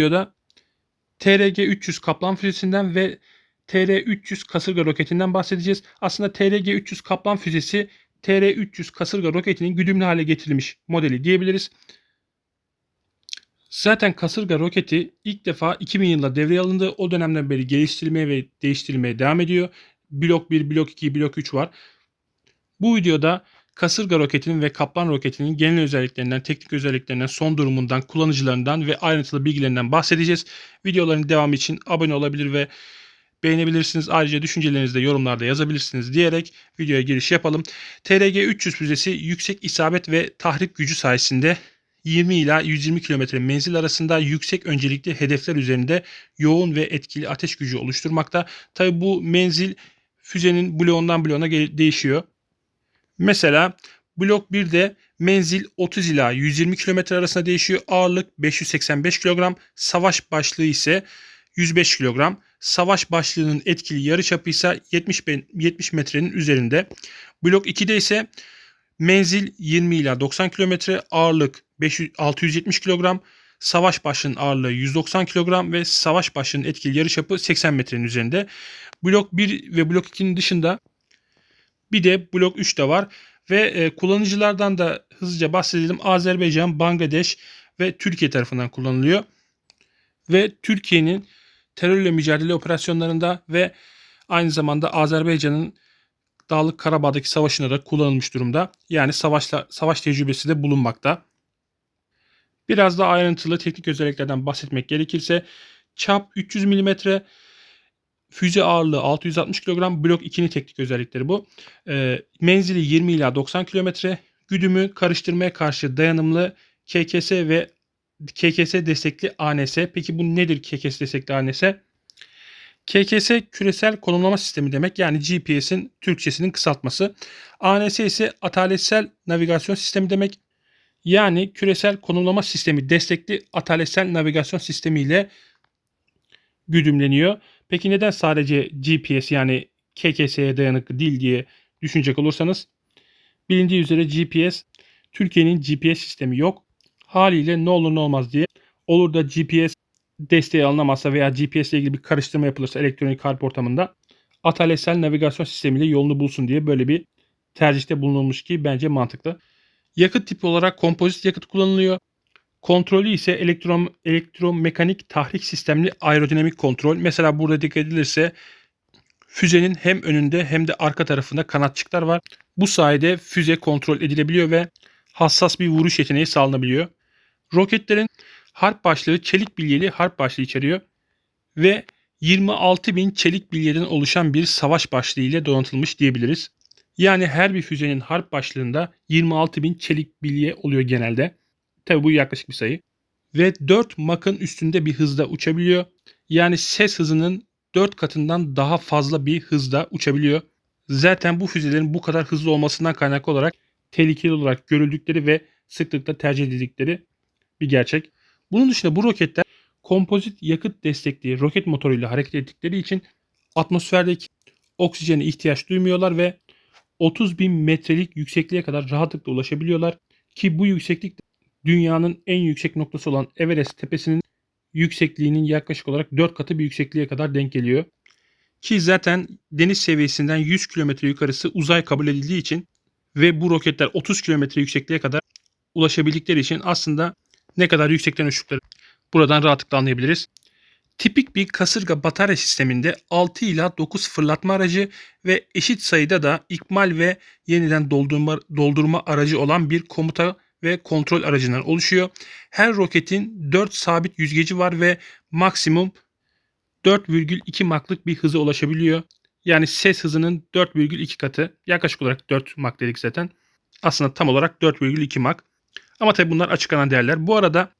videoda TRG-300 Kaplan füzesinden ve TR-300 kasırga roketinden bahsedeceğiz. Aslında TRG-300 Kaplan füzesi TR-300 kasırga roketinin güdümlü hale getirilmiş modeli diyebiliriz. Zaten kasırga roketi ilk defa 2000 yılında devreye alındı. O dönemden beri geliştirilmeye ve değiştirilmeye devam ediyor. Blok 1, blok 2, blok 3 var. Bu videoda kasırga roketinin ve kaplan roketinin genel özelliklerinden, teknik özelliklerinden, son durumundan, kullanıcılarından ve ayrıntılı bilgilerinden bahsedeceğiz. Videoların devamı için abone olabilir ve beğenebilirsiniz. Ayrıca düşüncelerinizi de yorumlarda yazabilirsiniz diyerek videoya giriş yapalım. TRG 300 füzesi yüksek isabet ve tahrip gücü sayesinde 20 ila 120 km menzil arasında yüksek öncelikli hedefler üzerinde yoğun ve etkili ateş gücü oluşturmakta. Tabi bu menzil füzenin bloğundan bloğuna değişiyor. Mesela blok 1'de menzil 30 ila 120 km arasında değişiyor. Ağırlık 585 kilogram. Savaş başlığı ise 105 kilogram. Savaş başlığının etkili yarıçapı ise 70, ben- 70 metrenin üzerinde. Blok 2'de ise menzil 20 ila 90 kilometre, ağırlık 500 670 kilogram, savaş başlığının ağırlığı 190 kilogram ve savaş başlığının etkili yarıçapı 80 metrenin üzerinde. Blok 1 ve blok 2'nin dışında bir de blok 3 de var ve e, kullanıcılardan da hızlıca bahsedelim. Azerbaycan, Bangladeş ve Türkiye tarafından kullanılıyor. Ve Türkiye'nin terörle mücadele operasyonlarında ve aynı zamanda Azerbaycan'ın Dağlık Karabağ'daki savaşında da kullanılmış durumda. Yani savaşla, savaş tecrübesi de bulunmakta. Biraz daha ayrıntılı teknik özelliklerden bahsetmek gerekirse çap 300 mm, füze ağırlığı 660 kilogram, blok 2'nin teknik özellikleri bu. Ee, menzili 20 ila 90 kilometre, güdümü karıştırmaya karşı dayanımlı KKS ve KKS destekli ANS. Peki bu nedir KKS destekli ANS? KKS küresel konumlama sistemi demek yani GPS'in Türkçesinin kısaltması. ANS ise ataletsel navigasyon sistemi demek. Yani küresel konumlama sistemi destekli ataletsel navigasyon sistemi ile güdümleniyor. Peki neden sadece GPS yani KKS'ye dayanıklı değil diye düşünecek olursanız bilindiği üzere GPS Türkiye'nin GPS sistemi yok. Haliyle ne olur ne olmaz diye olur da GPS desteği alınamazsa veya GPS ile ilgili bir karıştırma yapılırsa elektronik harp ortamında ataletsel navigasyon sistemiyle yolunu bulsun diye böyle bir tercihte bulunulmuş ki bence mantıklı. Yakıt tipi olarak kompozit yakıt kullanılıyor. Kontrolü ise elektron, elektromekanik tahrik sistemli aerodinamik kontrol. Mesela burada dikkat edilirse füzenin hem önünde hem de arka tarafında kanatçıklar var. Bu sayede füze kontrol edilebiliyor ve hassas bir vuruş yeteneği sağlanabiliyor. Roketlerin harp başlığı çelik bilyeli harp başlığı içeriyor ve 26.000 çelik bilyeden oluşan bir savaş başlığı ile donatılmış diyebiliriz. Yani her bir füzenin harp başlığında 26.000 çelik bilye oluyor genelde. Tabi bu yaklaşık bir sayı. Ve 4 Mach'ın üstünde bir hızda uçabiliyor. Yani ses hızının 4 katından daha fazla bir hızda uçabiliyor. Zaten bu füzelerin bu kadar hızlı olmasından kaynaklı olarak tehlikeli olarak görüldükleri ve sıklıkla tercih edildikleri bir gerçek. Bunun dışında bu roketler kompozit yakıt destekli roket motoruyla hareket ettikleri için atmosferdeki oksijene ihtiyaç duymuyorlar ve 30 bin metrelik yüksekliğe kadar rahatlıkla ulaşabiliyorlar. Ki bu yükseklik dünyanın en yüksek noktası olan Everest tepesinin yüksekliğinin yaklaşık olarak 4 katı bir yüksekliğe kadar denk geliyor. Ki zaten deniz seviyesinden 100 kilometre yukarısı uzay kabul edildiği için ve bu roketler 30 kilometre yüksekliğe kadar ulaşabildikleri için aslında ne kadar yüksekten uçtukları buradan rahatlıkla anlayabiliriz. Tipik bir kasırga batarya sisteminde 6 ila 9 fırlatma aracı ve eşit sayıda da ikmal ve yeniden doldurma, doldurma aracı olan bir komuta ve kontrol aracından oluşuyor. Her roketin 4 sabit yüzgeci var ve maksimum 4,2 Mach'lık bir hıza ulaşabiliyor. Yani ses hızının 4,2 katı. Yaklaşık olarak 4 Mach dedik zaten. Aslında tam olarak 4,2 Mach. Ama tabi bunlar açıklanan değerler. Bu arada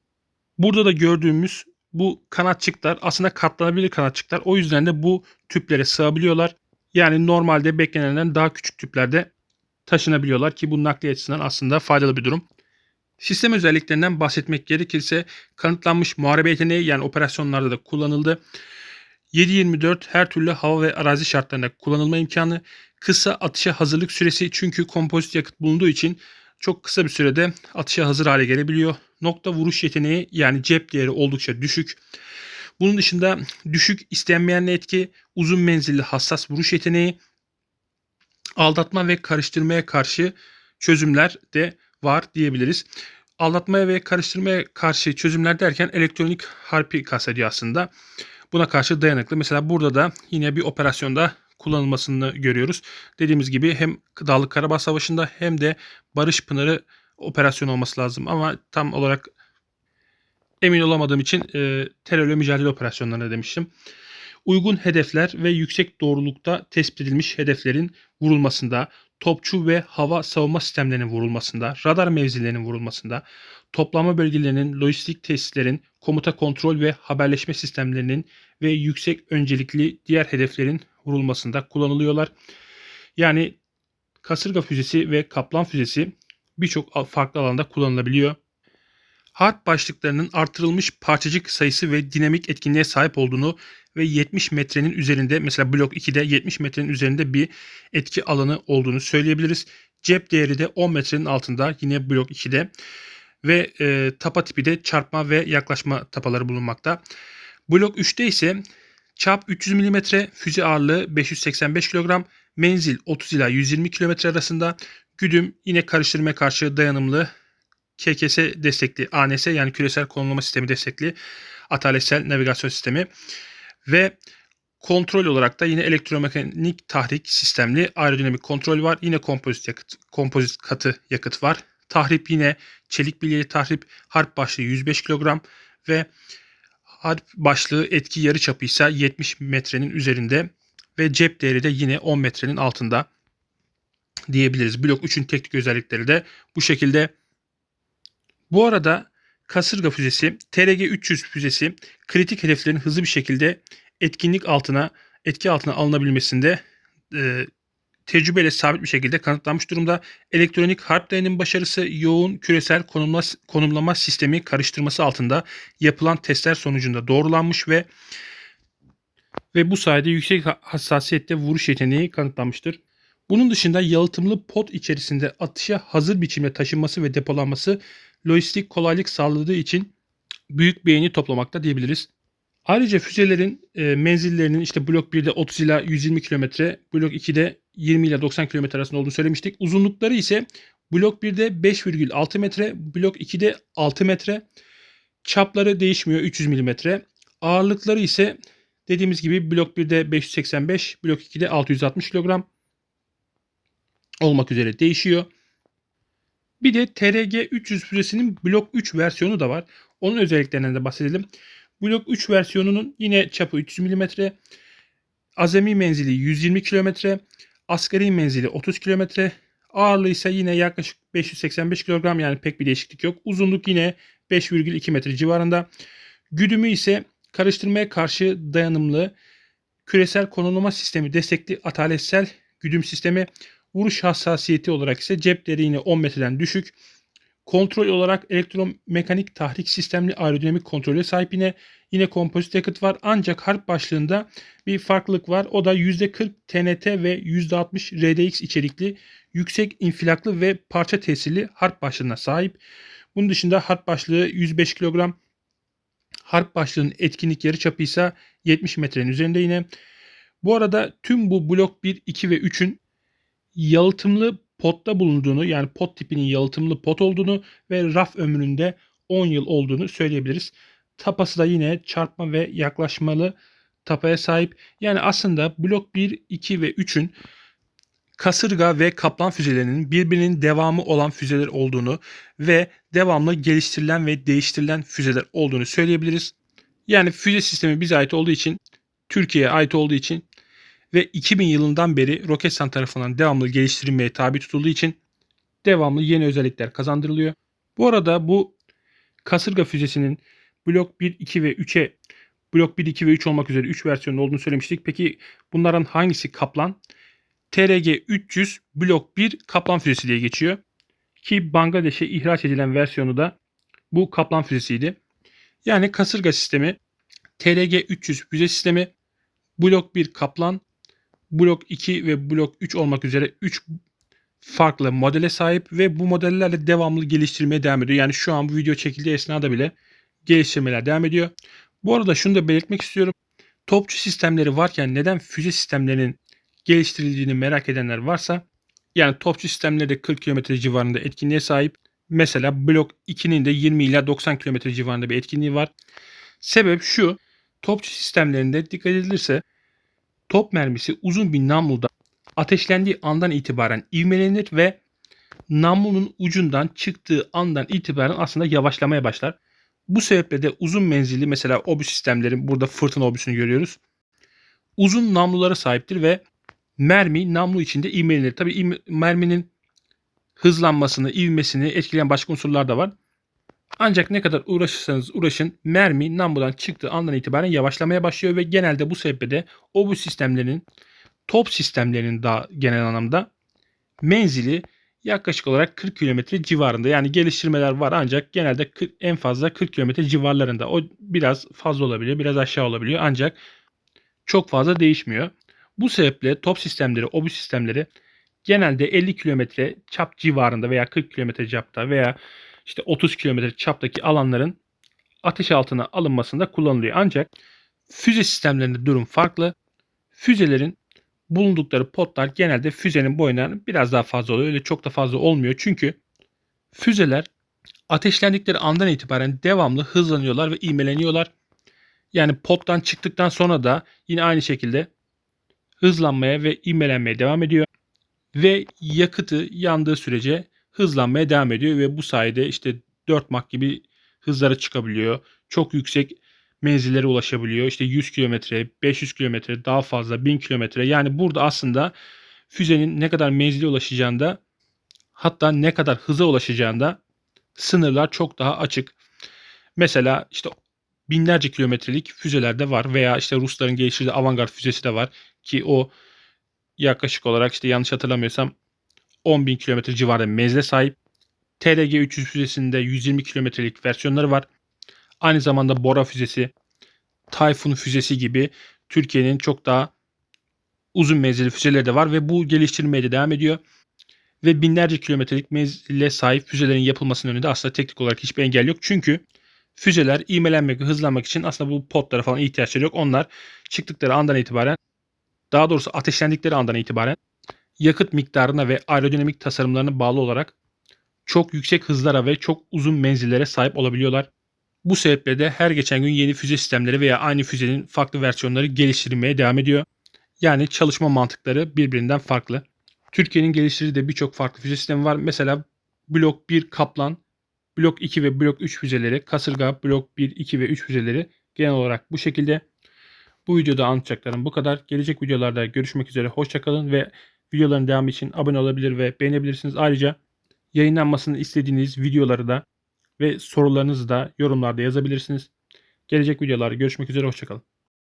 burada da gördüğümüz bu kanatçıklar aslında katlanabilir kanatçıklar. O yüzden de bu tüplere sığabiliyorlar. Yani normalde beklenenden daha küçük tüplerde taşınabiliyorlar ki bu nakliye açısından aslında faydalı bir durum. Sistem özelliklerinden bahsetmek gerekirse kanıtlanmış muharebe yeteneği yani operasyonlarda da kullanıldı. 7-24 her türlü hava ve arazi şartlarında kullanılma imkanı, kısa atışa hazırlık süresi çünkü kompozit yakıt bulunduğu için çok kısa bir sürede atışa hazır hale gelebiliyor. Nokta vuruş yeteneği yani cep değeri oldukça düşük. Bunun dışında düşük istenmeyen etki, uzun menzilli hassas vuruş yeteneği, aldatma ve karıştırmaya karşı çözümler de var diyebiliriz. Aldatmaya ve karıştırmaya karşı çözümler derken elektronik harpi kastediyor aslında. Buna karşı dayanıklı. Mesela burada da yine bir operasyonda kullanılmasını görüyoruz. Dediğimiz gibi hem Dağlık Karabağ Savaşı'nda hem de Barış Pınarı operasyon olması lazım. Ama tam olarak emin olamadığım için e, terörle mücadele operasyonlarına demiştim. Uygun hedefler ve yüksek doğrulukta tespit edilmiş hedeflerin vurulmasında, topçu ve hava savunma sistemlerinin vurulmasında, radar mevzilerinin vurulmasında, toplama bölgelerinin, lojistik tesislerin, komuta kontrol ve haberleşme sistemlerinin ve yüksek öncelikli diğer hedeflerin vurulmasında kullanılıyorlar. Yani kasırga füzesi ve kaplan füzesi birçok farklı alanda kullanılabiliyor. Harp başlıklarının artırılmış parçacık sayısı ve dinamik etkinliğe sahip olduğunu ve 70 metrenin üzerinde mesela blok 2'de 70 metrenin üzerinde bir etki alanı olduğunu söyleyebiliriz. Cep değeri de 10 metrenin altında yine blok 2'de ve e, tapa tipi de çarpma ve yaklaşma tapaları bulunmakta. Blok 3'te ise çap 300 mm, füze ağırlığı 585 kilogram, menzil 30 ila 120 kilometre arasında, güdüm yine karıştırmaya karşı dayanımlı KKS destekli ANS yani küresel konumlama sistemi destekli ataletsel navigasyon sistemi ve kontrol olarak da yine elektromekanik tahrik sistemli aerodinamik kontrol var. Yine kompozit yakıt, kompozit katı yakıt var. Tahrip yine çelik bilyeli tahrip harp başlığı 105 kilogram ve harp başlığı etki yarı çapı ise 70 metrenin üzerinde ve cep değeri de yine 10 metrenin altında diyebiliriz. Blok 3'ün teknik özellikleri de bu şekilde. Bu arada kasırga füzesi, TRG-300 füzesi kritik hedeflerin hızlı bir şekilde etkinlik altına, etki altına alınabilmesinde e, tecrübeyle sabit bir şekilde kanıtlanmış durumda. Elektronik harp dayanım başarısı yoğun küresel konumla, konumlama sistemi karıştırması altında yapılan testler sonucunda doğrulanmış ve ve bu sayede yüksek hassasiyette vuruş yeteneği kanıtlanmıştır. Bunun dışında yalıtımlı pot içerisinde atışa hazır biçimde taşınması ve depolanması lojistik kolaylık sağladığı için büyük beğeni toplamakta diyebiliriz. Ayrıca füzelerin e, menzillerinin işte blok 1'de 30 ila 120 km, blok 2'de 20 ila 90 km arasında olduğunu söylemiştik. Uzunlukları ise blok 1'de 5,6 metre, blok 2'de 6 metre. Çapları değişmiyor 300 mm. Ağırlıkları ise dediğimiz gibi blok 1'de 585, blok 2'de 660 kilogram olmak üzere değişiyor. Bir de TRG 300 füzesinin blok 3 versiyonu da var. Onun özelliklerinden de bahsedelim. Blok 3 versiyonunun yine çapı 300 mm, azami menzili 120 km, asgari menzili 30 km, ağırlığı ise yine yaklaşık 585 kilogram yani pek bir değişiklik yok. Uzunluk yine 5,2 metre civarında. Güdümü ise karıştırmaya karşı dayanımlı küresel konumlama sistemi destekli ataletsel güdüm sistemi vuruş hassasiyeti olarak ise cepleri yine 10 metreden düşük. Kontrol olarak elektromekanik tahrik sistemli aerodinamik kontrole sahip yine yine kompozit yakıt var. Ancak harp başlığında bir farklılık var. O da %40 TNT ve %60 RDX içerikli yüksek infilaklı ve parça tesirli harp başlığına sahip. Bunun dışında harp başlığı 105 kilogram. Harp başlığının etkinlik yarı çapı ise 70 metrenin üzerinde yine. Bu arada tüm bu blok 1, 2 ve 3'ün yalıtımlı potta bulunduğunu yani pot tipinin yalıtımlı pot olduğunu ve raf ömründe 10 yıl olduğunu söyleyebiliriz. Tapası da yine çarpma ve yaklaşmalı tapaya sahip. Yani aslında blok 1, 2 ve 3'ün kasırga ve kaplan füzelerinin birbirinin devamı olan füzeler olduğunu ve devamlı geliştirilen ve değiştirilen füzeler olduğunu söyleyebiliriz. Yani füze sistemi bize ait olduğu için, Türkiye'ye ait olduğu için ve 2000 yılından beri Roketsan tarafından devamlı geliştirilmeye tabi tutulduğu için devamlı yeni özellikler kazandırılıyor. Bu arada bu kasırga füzesinin blok 1, 2 ve 3'e blok 1, 2 ve 3 olmak üzere 3 versiyonu olduğunu söylemiştik. Peki bunların hangisi Kaplan? TRG 300 blok 1 Kaplan füzesi diye geçiyor. Ki Bangladeş'e ihraç edilen versiyonu da bu Kaplan füzesiydi. Yani kasırga sistemi TRG 300 füze sistemi blok 1 Kaplan blok 2 ve blok 3 olmak üzere 3 farklı modele sahip ve bu modellerle devamlı geliştirmeye devam ediyor. Yani şu an bu video çekildiği esnada bile geliştirmeler devam ediyor. Bu arada şunu da belirtmek istiyorum. Topçu sistemleri varken neden füze sistemlerinin geliştirildiğini merak edenler varsa yani topçu sistemleri de 40 km civarında etkinliğe sahip. Mesela blok 2'nin de 20 ila 90 km civarında bir etkinliği var. Sebep şu. Topçu sistemlerinde dikkat edilirse top mermisi uzun bir namluda ateşlendiği andan itibaren ivmelenir ve namlunun ucundan çıktığı andan itibaren aslında yavaşlamaya başlar. Bu sebeple de uzun menzilli mesela obüs sistemlerin burada fırtına obüsünü görüyoruz. Uzun namlulara sahiptir ve mermi namlu içinde ivmelenir. Tabi merminin hızlanmasını, ivmesini etkileyen başka unsurlar da var. Ancak ne kadar uğraşırsanız uğraşın mermi namludan çıktığı andan itibaren yavaşlamaya başlıyor ve genelde bu sebeple obüs sistemlerinin top sistemlerinin daha genel anlamda menzili yaklaşık olarak 40 km civarında. Yani geliştirmeler var ancak genelde 40 en fazla 40 km civarlarında. O biraz fazla olabiliyor, biraz aşağı olabiliyor ancak çok fazla değişmiyor. Bu sebeple top sistemleri, obüs sistemleri genelde 50 kilometre çap civarında veya 40 kilometre çapta veya işte 30 kilometre çaptaki alanların ateş altına alınmasında kullanılıyor. Ancak füze sistemlerinde durum farklı. Füzelerin bulundukları potlar genelde füzenin boyundan biraz daha fazla oluyor. Öyle çok da fazla olmuyor. Çünkü füzeler ateşlendikleri andan itibaren devamlı hızlanıyorlar ve ivmeleniyorlar. Yani pottan çıktıktan sonra da yine aynı şekilde hızlanmaya ve ivmelenmeye devam ediyor. Ve yakıtı yandığı sürece hızlanmaya devam ediyor ve bu sayede işte 4 Mach gibi hızlara çıkabiliyor. Çok yüksek menzillere ulaşabiliyor. İşte 100 kilometre, 500 kilometre, daha fazla 1000 kilometre. Yani burada aslında füzenin ne kadar menzile ulaşacağında hatta ne kadar hıza ulaşacağında sınırlar çok daha açık. Mesela işte binlerce kilometrelik füzeler de var veya işte Rusların geliştirdiği avantgard füzesi de var ki o yaklaşık olarak işte yanlış hatırlamıyorsam 10.000 kilometre civarında menzile sahip. TRG-300 füzesinde 120 kilometrelik versiyonları var. Aynı zamanda Bora füzesi, Tayfun füzesi gibi Türkiye'nin çok daha uzun menzilli füzeleri de var ve bu geliştirmeye de devam ediyor. Ve binlerce kilometrelik menzile sahip füzelerin yapılmasının önünde aslında teknik olarak hiçbir engel yok. Çünkü füzeler ivmelenmek ve hızlanmak için aslında bu potlara falan ihtiyaçları yok. Onlar çıktıkları andan itibaren daha doğrusu ateşlendikleri andan itibaren yakıt miktarına ve aerodinamik tasarımlarına bağlı olarak çok yüksek hızlara ve çok uzun menzillere sahip olabiliyorlar. Bu sebeple de her geçen gün yeni füze sistemleri veya aynı füzenin farklı versiyonları geliştirilmeye devam ediyor. Yani çalışma mantıkları birbirinden farklı. Türkiye'nin geliştirdiği de birçok farklı füze sistemi var. Mesela Blok 1 Kaplan, Blok 2 ve Blok 3 füzeleri, Kasırga, Blok 1, 2 ve 3 füzeleri genel olarak bu şekilde. Bu videoda anlatacaklarım bu kadar. Gelecek videolarda görüşmek üzere. Hoşçakalın ve videoların devamı için abone olabilir ve beğenebilirsiniz. Ayrıca yayınlanmasını istediğiniz videoları da ve sorularınızı da yorumlarda yazabilirsiniz. Gelecek videolarda görüşmek üzere. Hoşçakalın.